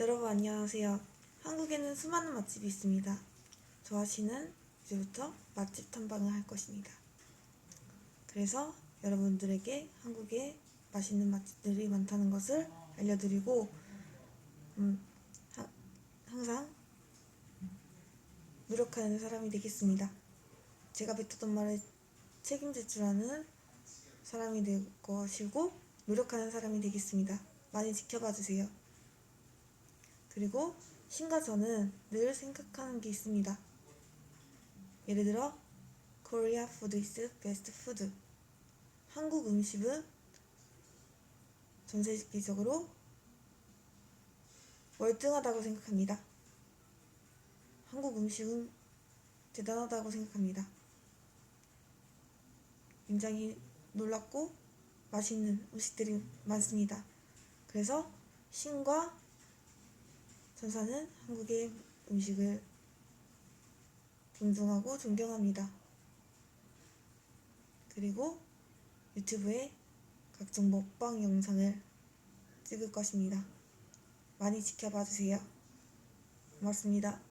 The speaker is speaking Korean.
여러분 안녕하세요. 한국에는 수많은 맛집이 있습니다. 저와 씨는 이제부터 맛집 탐방을 할 것입니다. 그래서 여러분들에게 한국에 맛있는 맛집들이 많다는 것을 알려드리고 음, 하- 항상 노력하는 사람이 되겠습니다. 제가 뱉었던 말을 책임질 줄 아는 사람이 될 것이고 노력하는 사람이 되겠습니다. 많이 지켜봐 주세요. 그리고 신과 저는 늘 생각하는 게 있습니다. 예를 들어 Korea food is best food. 한국 음식은 전 세계적으로 월등하다고 생각합니다. 한국 음식은 대단하다고 생각합니다. 굉장히 놀랍고 맛있는 음식들이 많습니다. 그래서 신과 전사는 한국의 음식을 존중하고 존경합니다. 그리고 유튜브에 각종 먹방 영상을 찍을 것입니다. 많이 지켜봐 주세요. 고맙습니다.